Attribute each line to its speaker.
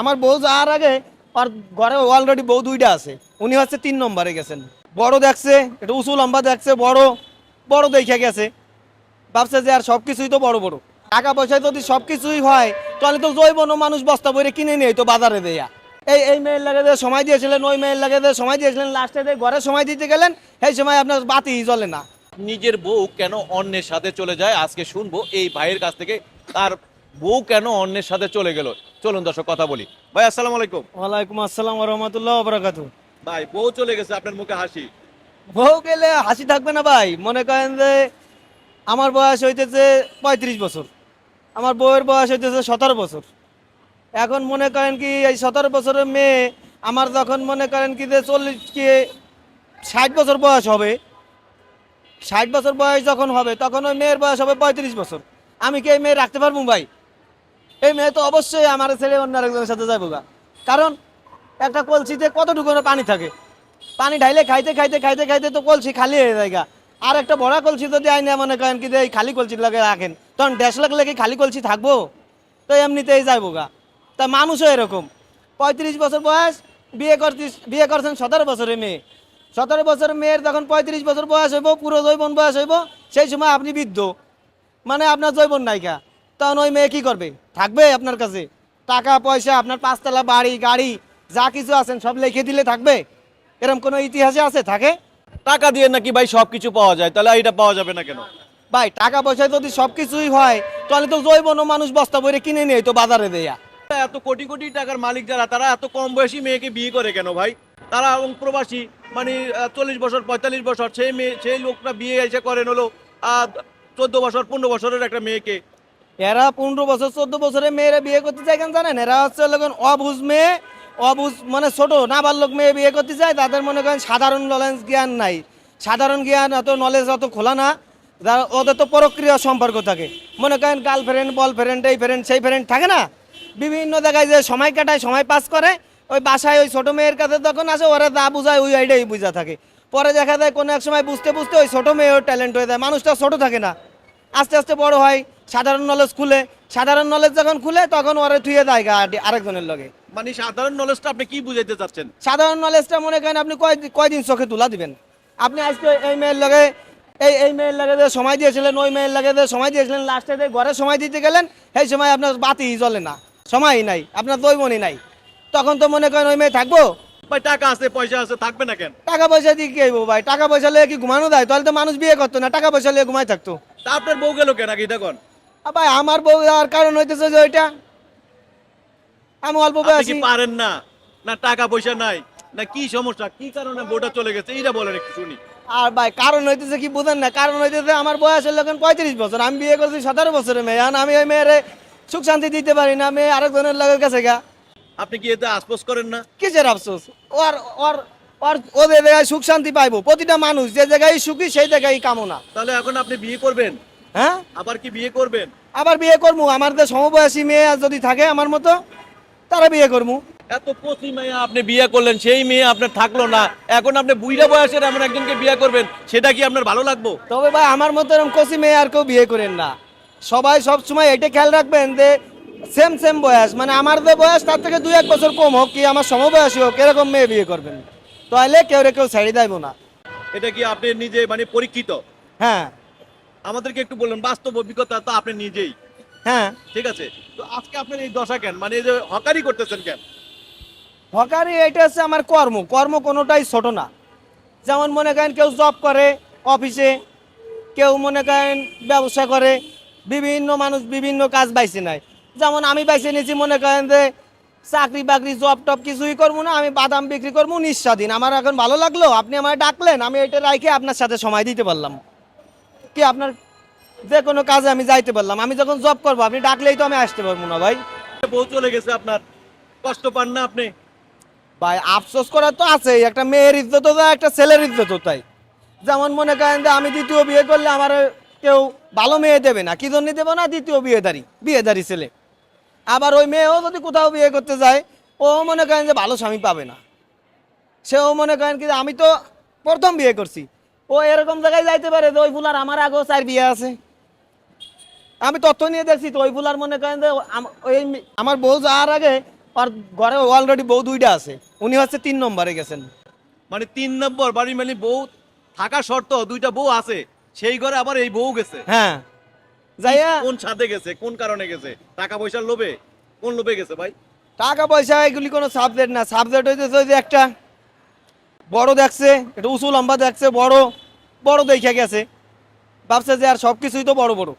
Speaker 1: আমার বউ যাওয়ার আগে আর ঘরে অলরেডি বউ দুইটা আছে। উনি হচ্ছে তিন নম্বরে গেছেন। বড় দেখছে, একটু উঁচু লম্বা দেখছে, বড় বড় দেখে গেছে। ভাবছে যে আর সব কিছুই তো বড় বড়। টাকা পয়সা যদি সব কিছুই হয়, তাহলে তো জৈবন মানুষ বস্তা বইরে কিনে নিয়ে তো বাজারে দেয়া। এই এই মেয়ের লাগে যে সময় দিয়েছিলেন, ওই মেয়ের লাগে যে সময় দিয়েছিলেন লাস্টে যে ঘরে সময় দিতে গেলেন, সেই সময় আপনার বাতি জ্বলে না।
Speaker 2: নিজের বউ কেন অন্যের সাথে চলে যায়? আজকে শুনব এই ভাইয়ের কাছ থেকে, তার বউ কেন অন্যের সাথে চলে গেল? চলুন দর্শক কথা বলি। ভাই আসসালাম আলাইকুম।
Speaker 1: ওয়ালাইকুম আসসালাম রহমতুল্লাহ বরাকাতু
Speaker 2: ভাই বউ চলে গেছে আপনার মুখে হাসি।
Speaker 1: বউ গেলে হাসি থাকবে না ভাই। মনে করেন যে আমার বয়স হইতেছে পঁয়ত্রিশ বছর। আমার বউয়ের বয়স হইতেছে সতেরো বছর। এখন মনে করেন কি এই সতেরো বছরের মেয়ে আমার যখন মনে করেন কি যে চল্লিশ কি ষাট বছর বয়স হবে ষাট বছর বয়স যখন হবে তখন ওই মেয়ের বয়স হবে পঁয়ত্রিশ বছর। আমি কি এই মেয়ে রাখতে পারব ভাই? এই মেয়ে তো অবশ্যই আমার ছেলে অন্য আরেকজনের সাথে যাব গা। কারণ একটা কলসিতে কতটুকু পানি থাকে? পানি ঢাইলে খাইতে খাইতে খাইতে খাইতে তো কলসি খালি হয়ে যায় গা। আর একটা বড় কলসি যদি আইনে মনে করেন কি এই খালি কলসি লাগে রাখেন, তখন ড্যাশ লাগলে কি খালি কলসি থাকব? তো এমনিতেই যাইবো গা। তা মানুষও এরকম। পঁয়ত্রিশ বছর বয়স, বিয়ে করতিস, বিয়ে করছেন সতেরো বছরের মেয়ে। সতেরো বছরের মেয়ের যখন পঁয়ত্রিশ বছর বয়স হইব, পুরো জৈবন বয়স হইব, সেই সময় আপনি বৃদ্ধ। মানে আপনার জৈবন নায়িকা তখন ওই মেয়ে কি করবে? থাকবে আপনার কাছে? টাকা পয়সা আপনার পাঁচতলা বাড়ি গাড়ি যা কিছু আছেন সব লিখে দিলে থাকবে? এরকম কোনো ইতিহাসে আছে? থাকে?
Speaker 2: টাকা দিয়ে নাকি ভাই সবকিছু পাওয়া যায়? তাহলে এটা পাওয়া যাবে না কেন?
Speaker 1: ভাই টাকা পয়সা যদি সব কিছুই হয় তাহলে তো জৈবন মানুষ বস্তা বইরে কিনে নিয়ে তো বাজারে দেয়া।
Speaker 2: এত কোটি কোটি টাকার মালিক যারা তারা এত কম বয়সী মেয়েকে বিয়ে করে কেন ভাই? তারা এবং প্রবাসী মানে চল্লিশ বছর পঁয়তাল্লিশ বছর সেই মেয়ে সেই লোকটা বিয়ে এসে করেন হলো চোদ্দ বছর পনেরো বছরের একটা মেয়েকে।
Speaker 1: এরা পনেরো বছর, চোদ্দ বছরের মেয়েরা বিয়ে করতে চায় কেন জানেন? এরা হচ্ছে লোকেন অবুঝ মেয়ে অবুঝ মানে ছোট, নাবালক মেয়ে বিয়ে করতে চায়। তাদের মনে করেন সাধারণ নলেজ জ্ঞান নাই। সাধারণ জ্ঞান অত নলেজ অত খোলা না। ওদের তো প্রক্রিয়া সম্পর্ক থাকে। মনে করেন গার্লফ্রেন্ড বল ফ্রেন্ড এই ফ্রেন্ড সেই ফ্রেন্ড থাকে না? বিভিন্ন জায়গায় যে সময় কাটায়, সময় পাস করে, ওই বাসায় ওই ছোটো মেয়ের কাছে তখন আসে, ওরা যা বোঝায় ওই আইডিয়াই বুঝা থাকে। পরে দেখা যায় কোনো এক সময় বুঝতে বুঝতে ওই ছোট মেয়েও ট্যালেন্ট হয়ে যায়। মানুষটা ছোটো থাকে না। আস্তে আস্তে বড় হয়। সাধারণ নলেজ খুলে সাধারণ নলেজ যখন খুলে তখন ওরা থুয়ে দেয় আরেকজনের লগে।
Speaker 2: মানে সাধারণ নলেজটা আপনি কি বুঝাইতে চাচ্ছেন?
Speaker 1: সাধারণ নলেজটা মনে করেন আপনি কয় কয়দিন চোখে তুলা দিবেন? আপনি আজকে এই মেয়ের লগে এই এই মেয়ের লাগে যে সময় দিয়েছিলেন ওই মেয়ের লাগে যে সময় দিয়েছিলেন লাস্টে যে ঘরে সময় দিতে গেলেন সেই সময় আপনার বাতি জ্বলে না। সময়ই নাই আপনার দৈবনই নাই। তখন তো মনে করেন ওই মেয়ে থাকব?
Speaker 2: ভাই টাকা আছে পয়সা আছে থাকবে না কেন?
Speaker 1: টাকা পয়সা দিয়ে কি হইবো ভাই? টাকা পয়সা লেগে কি ঘুমানো দেয় তাহলে তো মানুষ বিয়ে করতো না টাকা পয়সা লেগে ঘুমাই থাকতো।
Speaker 2: তা আপনার বউ গেল কেন আগে দেখুন
Speaker 1: ভাই আমার বউ আর কারণ হইতেছে যে ওইটা। আমি অল্প বয়সী।
Speaker 2: পারেন না? না টাকা পয়সা নাই না কি সমস্যা? কি কারণে বউটা চলে গেছে? এইটা বলেন একটু শুনি।
Speaker 1: আর ভাই কারণ হইতেছে কি বুঝেন না? কারণ হইতেছে আমার বয়স হলো এখন পঁয়ত্রিশ বছর। আমি বিয়ে করছি সতেরো বছরের মেয়ে। এখন আমি ওই মেয়ের সুখ শান্তি দিতে পারি না। মেয়ে আরেকজনের লগের কাছে গা।
Speaker 2: আপনি কি এতে আশপাশ করেন না?
Speaker 1: কিসের আফসোস? ওর ওর ওর ও যে জায়গায় সুখ শান্তি পাইবো প্রতিটা মানুষ যে জায়গায় সুখী সেই জায়গায় কামনা।
Speaker 2: তাহলে এখন আপনি বিয়ে করবেন?
Speaker 1: হ্যাঁ?
Speaker 2: আবার কি বিয়ে করবেন?
Speaker 1: আবার বিয়ে করব আমার যে সমবয়সী মেয়ে যদি থাকে আমার মতো তারা বিয়ে করব
Speaker 2: এত কচি মেয়ে আপনি বিয়ে করলেন সেই মেয়ে আপনার থাকল না। এখন আপনি বুইরা বয়সের এমন একজনকে বিয়ে করবেন সেটা কি আপনার ভালো লাগবো?
Speaker 1: তবে ভাই আমার মতো এরকম কচি মেয়ে আর কেউ বিয়ে করেন না। সবাই সব সময় এটা খেয়াল রাখবেন যে সেম সেম বয়স। মানে আমার যে বয়স তার থেকে দুই এক বছর কম হোক কি আমার সমবয়সী হোক এরকম মেয়ে বিয়ে করবেন। তাহলে কেউ রে কেউ ছেড়ে দেবো না।
Speaker 2: এটা কি আপনি নিজে মানে পরীক্ষিত?
Speaker 1: হ্যাঁ।
Speaker 2: আমাদেরকে একটু বললেন বাস্তব অভিজ্ঞতা তো আপনি নিজেই।
Speaker 1: হ্যাঁ।
Speaker 2: ঠিক আছে? তো আজকে আপনার এই দশা কেন? মানে এই যে হকারি করতেছেন কেন?
Speaker 1: হকারি এটা হচ্ছে আমার কর্ম। কর্ম কোনোটাই ছোট না। যেমন মনে করেন কেউ জব করে অফিসে কেউ মনে করেন ব্যবসা করে বিভিন্ন মানুষ বিভিন্ন কাজ বাইছে নেয় যেমন আমি বাইছে নিয়েছি মনে করেন যে চাকরি বাকরি জব টব কিছুই করব না আমি বাদাম বিক্রি করব নিঃস্বাধীন। আমার এখন ভালো লাগল আপনি আমার ডাকলেন আমি এটা রাখে আপনার সাথে সময় দিতে পারলাম। কি আপনার যে কোনো কাজে আমি যাইতে পারলাম। আমি যখন জব করব আপনি ডাকলেই তো আমি আসতে পারব না ভাই।
Speaker 2: বউ চলে গেছে আপনার। কষ্ট পান না আপনি?
Speaker 1: ভাই আফসোস করার তো আছেই। একটা মেয়ের ইজ্জতও যায় একটা ছেলের ইজ্জতও তাই যেমন মনে করেন যে আমি দ্বিতীয় বিয়ে করলে আমার কেউ ভালো মেয়ে দেবে না। কি জন্য দেবে না? দ্বিতীয় বিয়েদারি বিয়েদারি ছেলে। আবার ওই মেয়েও যদি কোথাও বিয়ে করতে যায় ও মনে করেন যে ভালো স্বামী পাবে না। সেও মনে করেন কি যে আমি তো প্রথম বিয়ে করছি। ও এরকম জায়গায় যাইতে পারে যে ওই ফুলার আমার আগেও চার বিয়ে আছে। আমি তথ্য নিয়ে দেখছি তো ওই ফুলার মনে করেন যে ওই আমার বউ যাওয়ার আগে আর ঘরে অলরেডি বউ দুইটা আছে। উনি হচ্ছে তিন নম্বরে গেছেন।
Speaker 2: মানে তিন নম্বর বাড়ি মানে বউ থাকা শর্ত দুইটা বউ আছে সেই ঘরে আবার এই বউ গেছে।
Speaker 1: হ্যাঁ। যাইয়া
Speaker 2: কোন ছাদে গেছে কোন কারণে গেছে? টাকা পয়সার লোভে? কোন লোভে গেছে ভাই?
Speaker 1: টাকা পয়সা এগুলি কোনো সাবজেক্ট না। সাবজেক্ট হইতেছে ওই যে একটা বড় দেখছে, একটু উঁচু লম্বা দেখছে, বড় বড় দেখে গেছে। ভাবছে যে আর সব কিছুই তো বড় বড়।